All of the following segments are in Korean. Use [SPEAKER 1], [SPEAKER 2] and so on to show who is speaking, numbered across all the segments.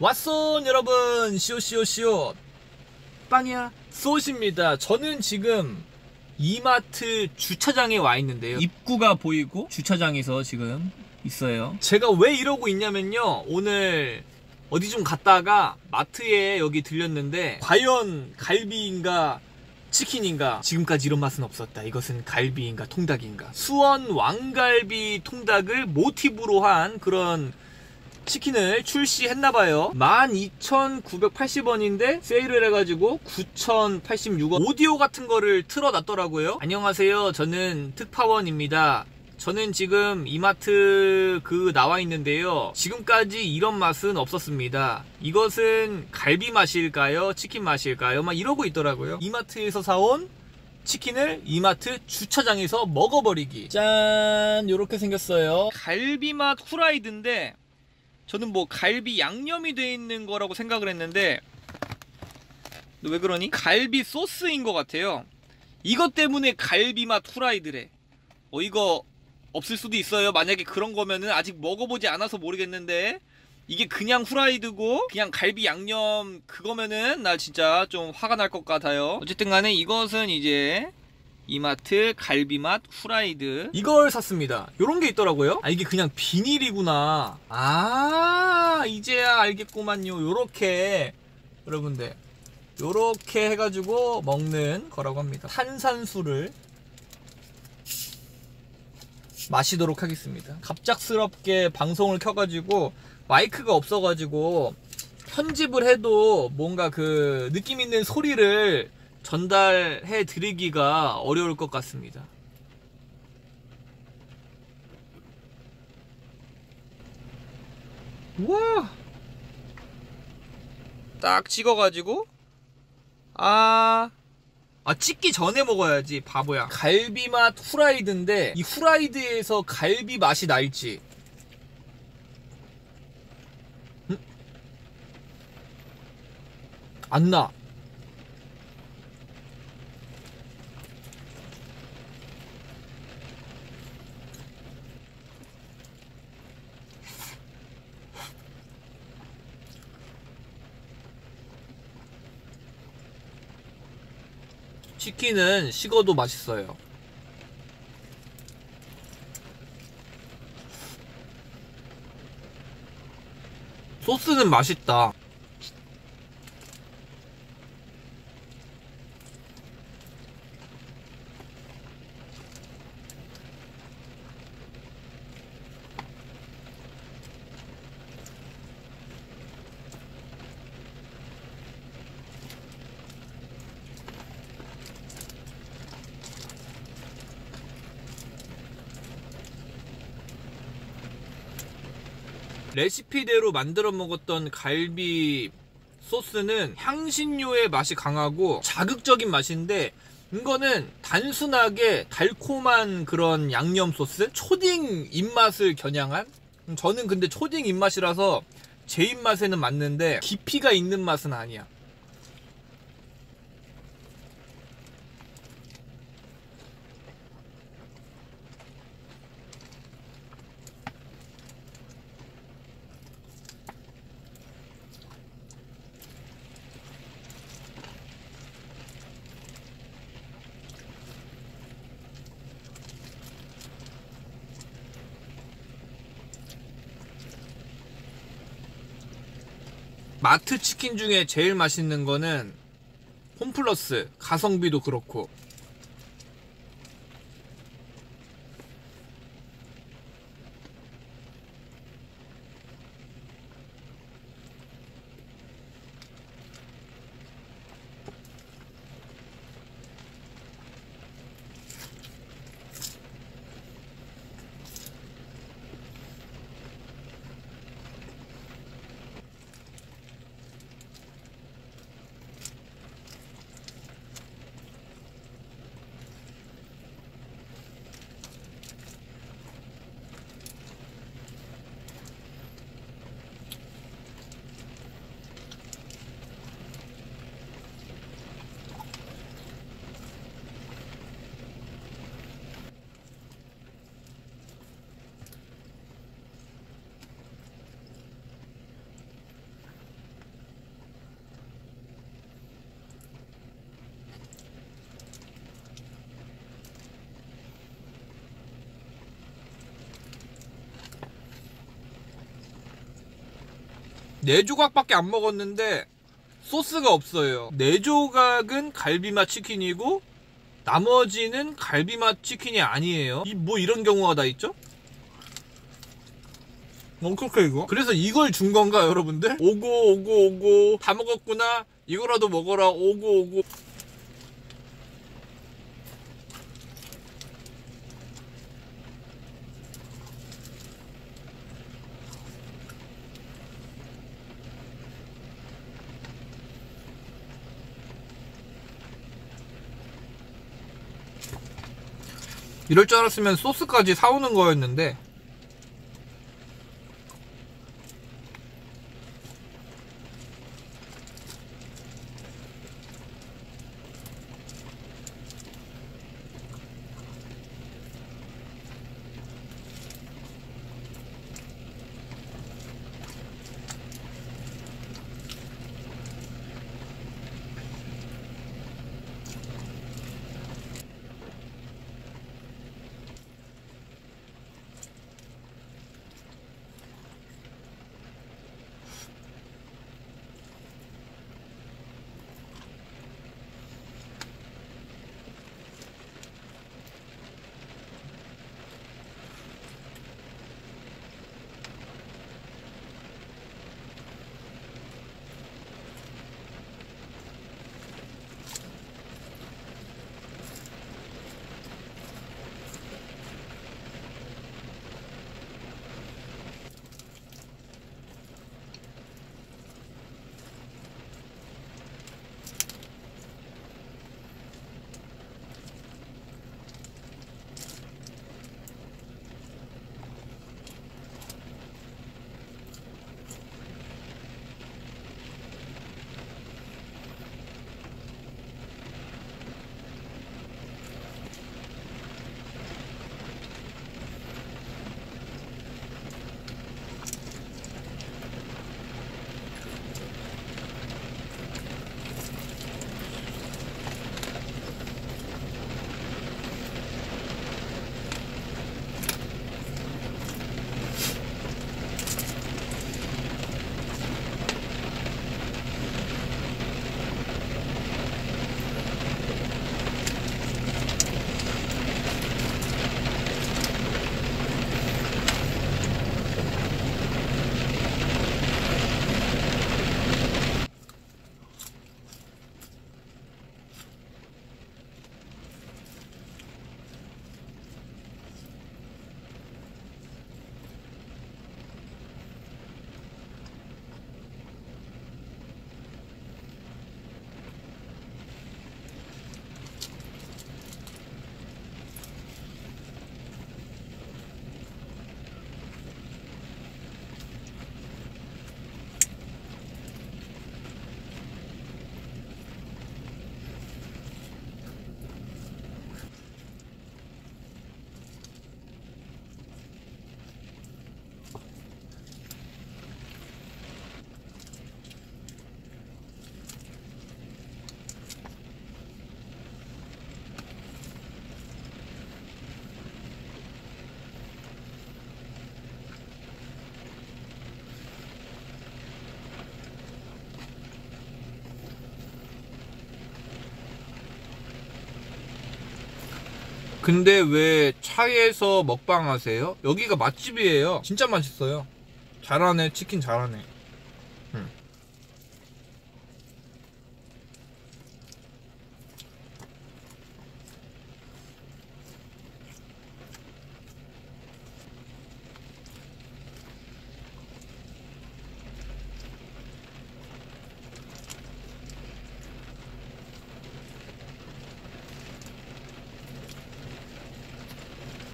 [SPEAKER 1] 왓손 여러분. 시오시오시오. 빵이야 쏘십니다. 저는 지금 이마트 주차장에 와 있는데요. 입구가 보이고 주차장에서 지금 있어요. 제가 왜 이러고 있냐면요. 오늘 어디 좀 갔다가 마트에 여기 들렸는데 과연 갈비인가 치킨인가? 지금까지 이런 맛은 없었다. 이것은 갈비인가 통닭인가? 수원 왕갈비 통닭을 모티브로 한 그런 치킨을 출시했나봐요. 12,980원인데 세일을 해가지고 9,086원 오디오 같은 거를 틀어놨더라고요. 안녕하세요. 저는 특파원입니다. 저는 지금 이마트 그 나와 있는데요. 지금까지 이런 맛은 없었습니다. 이것은 갈비 맛일까요? 치킨 맛일까요? 막 이러고 있더라고요. 이마트에서 사온 치킨을 이마트 주차장에서 먹어버리기. 짠! 요렇게 생겼어요. 갈비맛 후라이드인데 저는 뭐 갈비 양념이 돼 있는 거라고 생각을 했는데 너왜 그러니? 갈비 소스인 것 같아요. 이것 때문에 갈비 맛 후라이드래. 어 이거 없을 수도 있어요. 만약에 그런 거면은 아직 먹어보지 않아서 모르겠는데 이게 그냥 후라이드고 그냥 갈비 양념 그거면은 나 진짜 좀 화가 날 것 같아요. 어쨌든 간에 이것은 이제 이마트 갈비맛 후라이드. 이걸 샀습니다. 요런 게 있더라고요. 아 이게 그냥 비닐이구나. 아 이제야 알겠구만요. 요렇게. 여러분들 요렇게 해가지고 먹는 거라고 합니다. 탄산수를 마시도록 하겠습니다. 갑작스럽게 방송을 켜가지고 마이크가 없어가지고 편집을 해도 뭔가 그 느낌 있는 소리를 전달해 드리기가 어려울 것 같습니다. 우와! 딱 찍어가지고, 아, 아, 찍기 전에 먹어야지, 바보야. 갈비 맛 후라이드인데, 이 후라이드에서 갈비 맛이 날지. 음? 안 나. 치킨은 식어도 맛있어요. 소스는 맛있다. 레시피대로 만들어 먹었던 갈비 소스는 향신료의 맛이 강하고 자극적인 맛인데 이거는 단순하게 달콤한 그런 양념 소스? 초딩 입맛을 겨냥한? 저는 근데 초딩 입맛이라서 제 입맛에는 맞는데 깊이가 있는 맛은 아니야 마트 치킨 중에 제일 맛있는 거는 홈플러스 가성비도 그렇고 네 조각밖에 안 먹었는데 소스가 없어요. 네 조각은 갈비맛 치킨이고 나머지는 갈비맛 치킨이 아니에요. 이 뭐 이런 경우가 다 있죠? 어떡해 이거? 그래서 이걸 준 건가 여러분들? 오고 오고 오고 다 먹었구나 이거라도 먹어라 오고 오고 이럴 줄 알았으면 소스까지 사오는 거였는데 근데 왜 차에서 먹방 하세요? 여기가 맛집이에요. 진짜 맛있어요. 잘하네, 치킨 잘하네. 음.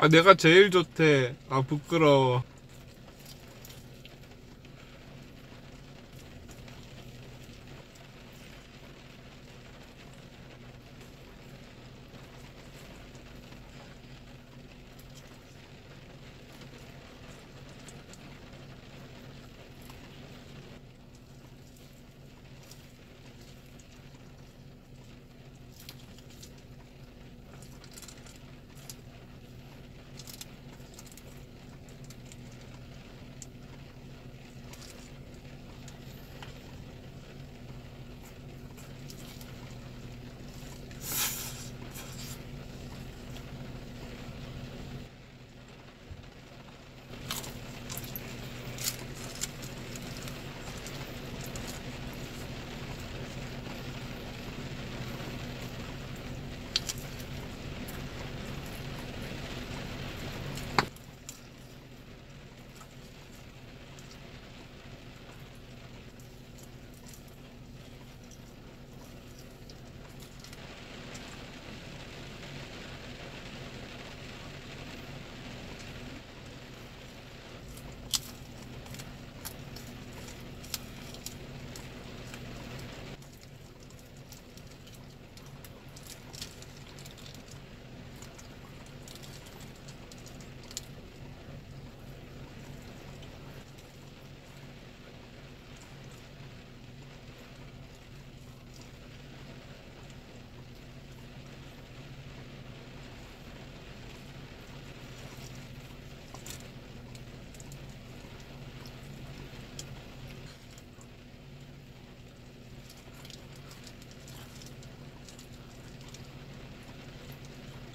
[SPEAKER 1] 아, 내가 제일 좋대. 아, 부끄러워.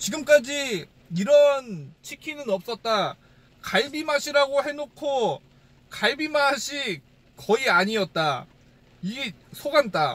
[SPEAKER 2] 지금까지 이런 치킨은 없었다. 갈비 맛이라고 해놓고 갈비 맛이 거의 아니었다. 이게 속았다.